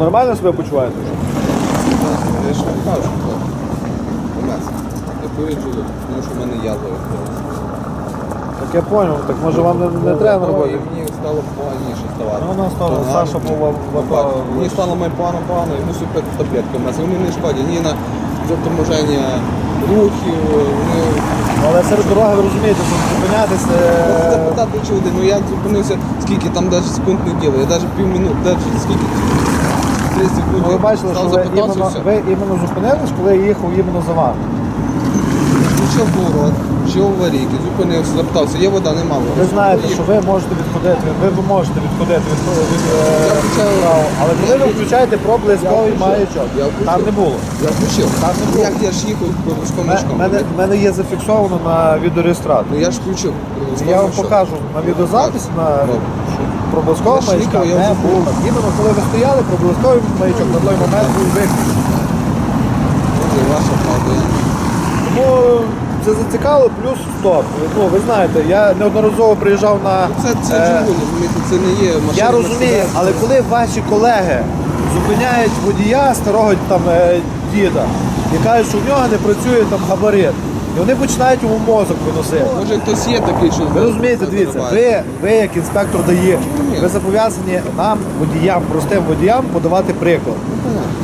нормально себе почуваєте? Я ж вам кажу, що у нас. Я повіджу, тому що в мене язва відкрилася. Так я зрозумів, так може вам не, не треба Ну, робити? І мені стало поганіше ставати. Ну, у нас теж Погано. Саша був в- Ну, АТО. Мені стало май погано погано, і мусив пити таблетки. У нас вони не шкодять ні на заторможення рухів, вони Але серед дороги ви розумієте, що зупинятися. е, Запитати чуди, ну я зупинився, скільки там навіть секунд не діло, я навіть півмінут, навіть скільки 30. Ну, ви бачили, що ви іменно, ви іменно зупинились, коли я їхав іменно за вами. Включив поворот, включив аварійки, зупинився, запитався, є вода, нема води. Ви знаєте, що ви можете відходити, ви, ви можете відходити від, від, е, включаю- правил. Але коли ви включаєте проблисковий Я включив. маячок, Я включив. там не було. Я включив. Там не було. Як я ж їхав пробушком У мішком. мене, мене є зафіксовано на відеореєстратор. Ну я ж включив. Я вам покажу на відеозаписі на проблисковий Я ж маячка я не було. Іменно коли ви стояли, проблисковий маячок на той момент був виключений. Це ваша правда. Тому це зацікавило, плюс стоп. Ну, ви знаєте, я неодноразово приїжджав на. Це, це е, розумієте, це не є машина. Я розумію, Мерседес. але коли ваші колеги зупиняють водія старого там е, діда і кажуть, що в нього не працює там габарит, і вони починають йому мозок виносити. Може хтось є такий, що... Ви розумієте, дивіться, ви, ви як інспектор дає, ви зобов'язані нам, водіям, простим водіям, подавати приклад.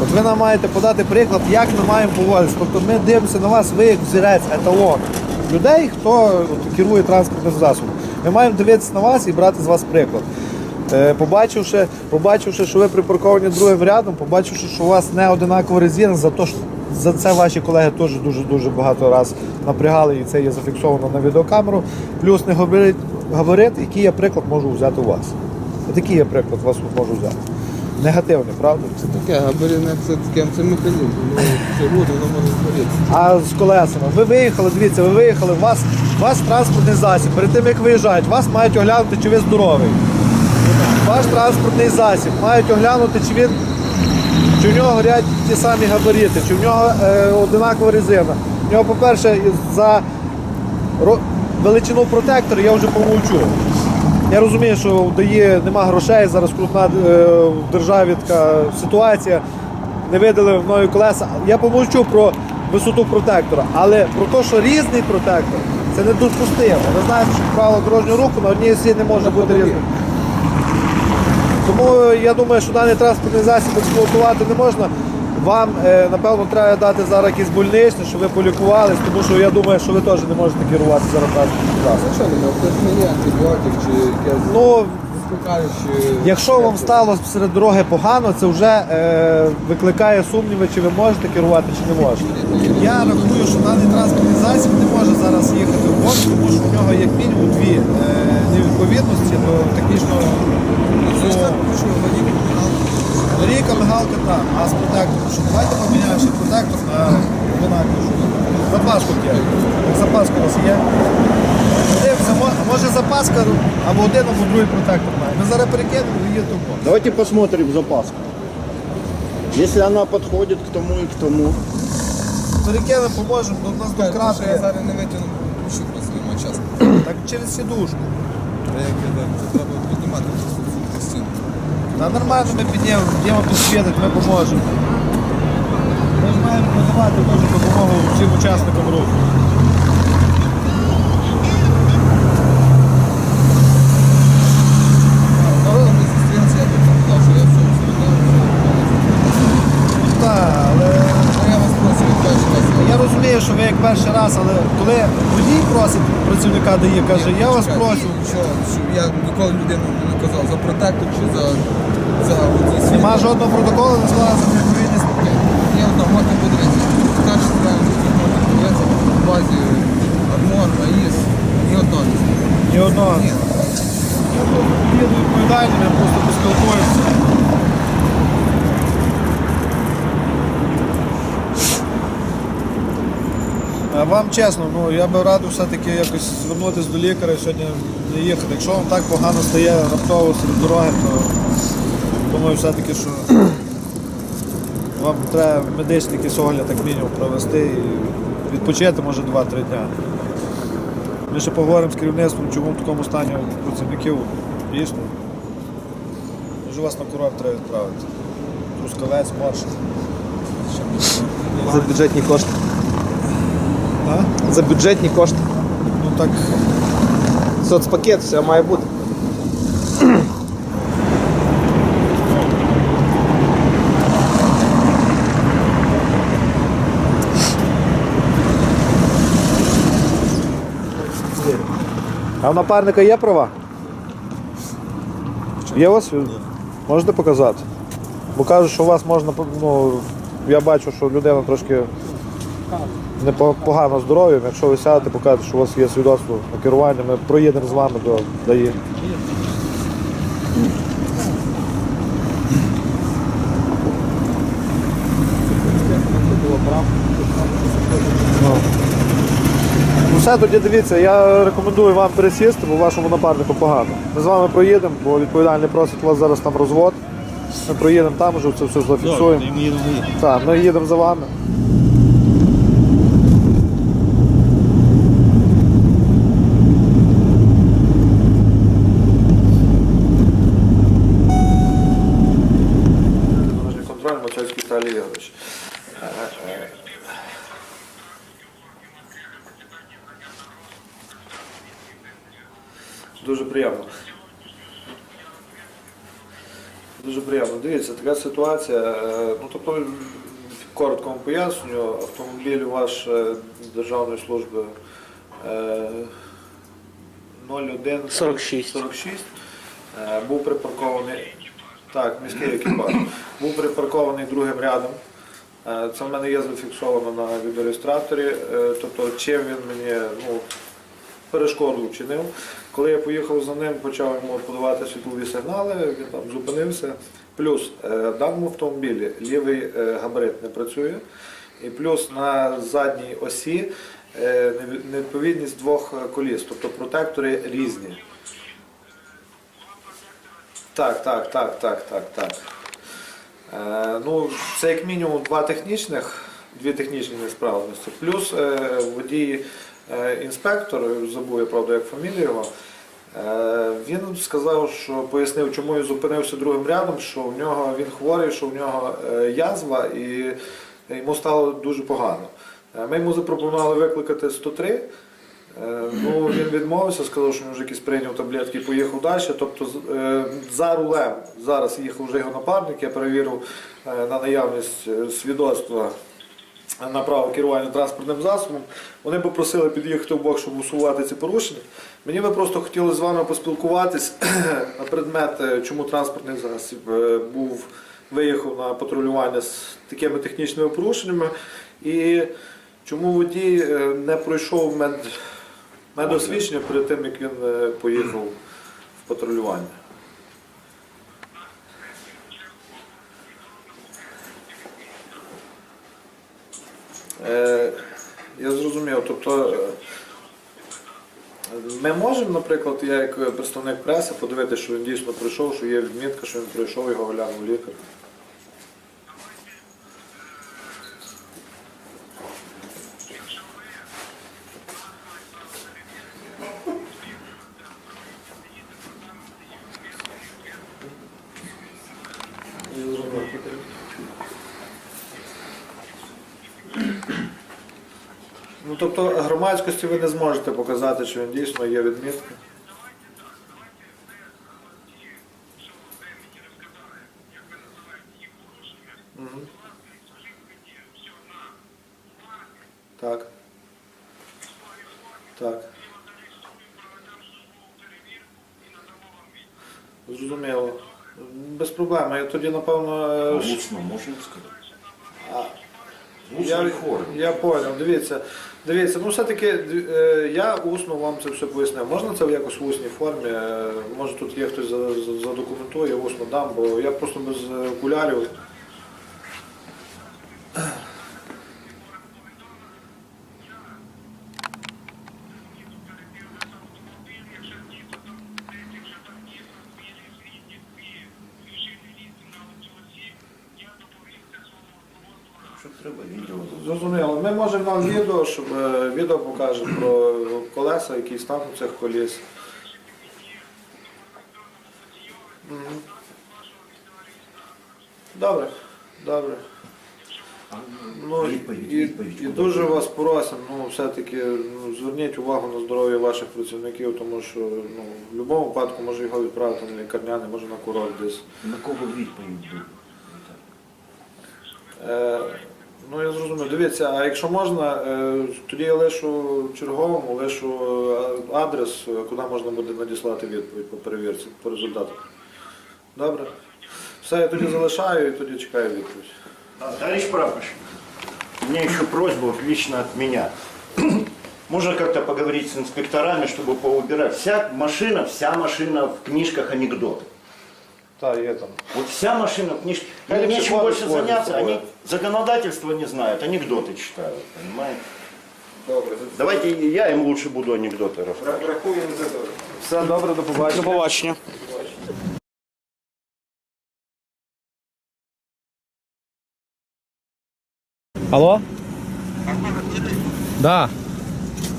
От ви нам маєте подати приклад, як ми маємо поводитися. Тобто ми дивимося на вас, ви як взірець, еталон людей, хто от, керує транспортним засобом. Ми маємо дивитися на вас і брати з вас приклад. Е, Побачивши, побачивши, що ви припарковані другим рядом, побачивши, що у вас не одинакова резина, за, то, що, за це ваші колеги теж дуже-дуже багато раз напрягали, і це є зафіксовано на відеокамеру. Плюс не габарит, габарит, який я приклад можу взяти у вас. Такий я приклад вас можу взяти. Негативний, правда? Це таке, габаріне, це таке, це механізм. Ну, це воно, воно може згоріти. А з колесами. Ви виїхали, дивіться, ви виїхали, у вас, у вас транспортний засіб. Перед тим як виїжджають, вас мають оглянути, чи ви здоровий. Ваш транспортний засіб мають оглянути, чи він чи в нього горять ті самі габарити, чи в нього е, одинакова резина. В нього, по-перше, за ро- величину протектора я вже помовчу. Я розумію, що в ДАІ нема грошей, зараз крупна е, в державі така ситуація. Не видали нові колеса. Я помовчу про висоту протектора, але про те, що різний протектор, це недопустимо. Ви знаєте, що правило дорожнього руху на одній осі не може бути різним. Тому е, я думаю, що даний транспортний засіб експлуатувати не можна. Вам, е, напевно, треба дати зараз якісь больничне, щоб ви полікувались, тому що я думаю, що ви теж не можете керувати зараз транспортним засобом. Що не це не є антибіотик чи якесь Ну. Якщо вам стало серед дороги погано, це вже е, викликає сумніви, чи ви можете керувати, чи не можете. Я рахую, що даний транспортний засіб не може зараз їхати в бок, тому що в нього як мінімум дві е, невідповідності до технічного Ріка, мигалка, так, а з протектором. Що давайте поміняємо ще протектор на одинакову. Запаску є. Запаска у вас є. Може запаска або один, або другий протектор має. Ми зараз перекинемо і їдемо в. Давайте посмотрим запаску. Если она подходит к тому и к тому. Перекинемо, поможемо, до нас до Я зараз не витягну, що просто нема часу. Так через сідушку. Як я треба піднімати. Та нормально ми підемо, піднімемо тут ми поможемо. Ми ж маємо надавати теж допомогу всім учасникам руху. Народом ми зустрілися, я тут сказав, що я все зробив. Так, але Я вас просив, перший раз. я розумію, що ви як перший раз, але коли водій просить працівника дає, каже, я вас прошу. Що, що я ніколи людину не казав за протектор чи за, за оці світ. Нема жодного протоколу, не склалася відповідність. Є одна можна подивитися. Сказав, що можна подивитися в базі Армор, АІС, ні одного не. Ні одного. Ні. Я просто їду відповідальним, я просто поспілкуюся. А Вам чесно, ну я би радив все-таки якось звернутися до лікаря і сьогодні не їхати. Якщо вам так погано стає раптово серед дороги, то думаю все-таки, що вам треба медичний якийсь як мінімум провести і відпочити може 2-3 дня. Ми ще поговоримо з керівництвом, чому в такому стані працівників дійсно. Може вас на курорт треба відправити. Трускавець, Морш. Ще. За бюджетні кошти. А? За бюджетні кошти. Ну так. Соцпакет, все має бути. А у напарника є права? Є у вас? Можете показати? Бо кажуть, що у вас можна, ну, я бачу, що людина трошки не по- погано здоров'ям. Якщо ви сядете, покажете, що у вас є свідоцтво на керування, ми проїдемо з вами до ДАІ. Ну все, тоді дивіться, я рекомендую вам пересісти, бо вашому напарнику погано. Ми з вами проїдемо, бо відповідальний просить у вас зараз там розвод. Ми проїдемо там, вже це все зафіксуємо. Так, ми їдемо за вами. Дуже приємно. Дивіться, така ситуація. е, Ну, тобто, коротко вам поясню, автомобіль ваш е, Державної служби е, 01 46. 46 е, був припаркований. Так, міський екіпаж. Був припаркований другим рядом. Е, Це в мене є зафіксовано на відеореєстраторі. Е, Тобто, чим він мені ну, перешкоду вчинив. Коли я поїхав за ним, почав йому подавати світлові сигнали, він там зупинився. Плюс е, в даному автомобілі лівий е, габарит не працює. І плюс на задній осі е, невідповідність двох коліс, тобто протектори різні. Так, так, так, так, так, так. Е, ну, це як мінімум два технічних, дві технічні несправності. Плюс е, водій інспектор, забув я правда, як фамілію його. Е, він сказав, що пояснив, чому він зупинився другим рядом, що в нього він хворий, що в нього е, язва і йому стало дуже погано. Е, Ми йому запропонували викликати 103. Е, Ну, він відмовився, сказав, що він вже якісь прийняв таблетки і поїхав далі. Тобто е, за рулем зараз їхав вже його напарник, я перевірив е, на наявність е, свідоцтва на право керування транспортним засобом. Вони би просили під'їхати в бок, щоб усувати ці порушення. Мені би просто хотіли з вами поспілкуватись на предмет, е, чому транспортний засіб е, був виїхав на патрулювання з такими технічними порушеннями. І чому водій е, не пройшов мед, медосвідчення перед тим, як він поїхав в патрулювання. Я зрозумів. Тобто е, ми можемо, наприклад, я як представник преси подивитися, що він дійсно прийшов, що є відмітка, що він пройшов, його оглянув лікар. Я зрозумів. Ну тобто громадськості ви не зможете показати, що він дійсно є відмітка. Мгм. Так. Так. Зрозуміло. Без проблем. Я тоді, напевно, е, Усно можемо сказати? Я, я понял, дивіться. Дивіться, ну все-таки е, я усно вам це все пояснив. Можна це в якось в усній формі? Е, Може тут є хтось за- за- задокументує, я усно дам, бо я просто без е, окулярів. Треба відео? Зрозуміло. Ми можемо нам відео, щоб е, відео покаже про колеса, який стан у цих коліс. Мгм. Добре. Добре. Ну, і, і дуже вас просимо, ну все-таки ну, зверніть увагу на здоров'я ваших працівників, тому що ну, в будь-якому випадку може його відправити на лікарняний, може на курорт десь. На кого відповідь буде? Е, ну я зрозумів. Дивіться, а якщо можна, е, тоді я лишу черговому, лишу е, адрес, е, куди можна буде надіслати відповідь по перевірці, по результату. Добре? Все, я тоді залишаю і тоді чекаю відповідь. Товарищ прапорщик, у меня еще просьба вот лично от меня. Можно как-то поговорить с инспекторами, чтобы поубирать. Вся машина, вся машина в книжках анекдоты. Так, є там. Вот вся машина. Они Им нечем больше заняться. Они законодательство не знают, анекдоты читают, понимаете? Добре. Давайте я им лучше буду анекдоты рассказывать. Рахуємо за це. Все добре, до побачення. До побачення. Алло? Да.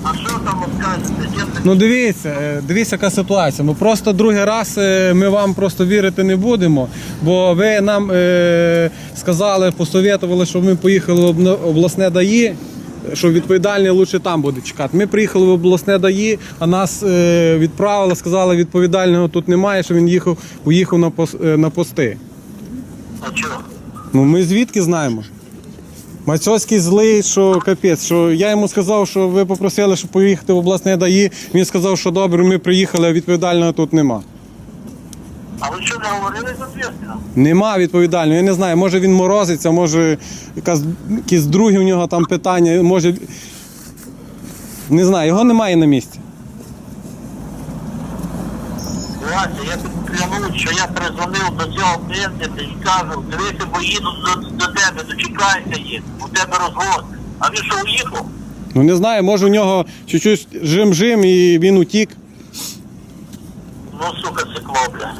А що там скажете? Ну дивіться, е, дивіться, яка ситуація. Ми просто другий раз е, ми вам просто вірити не будемо, бо ви нам е, сказали, посоветували, щоб ми поїхали в обласне ДАІ, що відповідальний лучше там буде чекати. Ми приїхали в обласне ДАІ, а нас е, відправили, сказали, відповідального тут немає, що він їхав, поїхав на, пос, е, на пости. А чого? Ну ми звідки знаємо? Мацьоцький злий, що капець, що я йому сказав, що ви попросили, щоб поїхати в обласне ДАІ. Він сказав, що добре, ми приїхали, а відповідального тут нема. А ви що не говорили з ответственно? Нема відповідального. Я не знаю, може він морозиться, може якась, якісь другі в нього там питання, може. Не знаю, його немає на місці. Вася, я тобі клянусь, що я перезвонив до цього клієнта і кажу, дивися, бо їду до, до тебе, дочекайся їх, у тебе розвод. А він що уїхав? Ну не знаю, може у нього чуть-чуть жим-жим і він утік. Ну, сука, цикло, бля.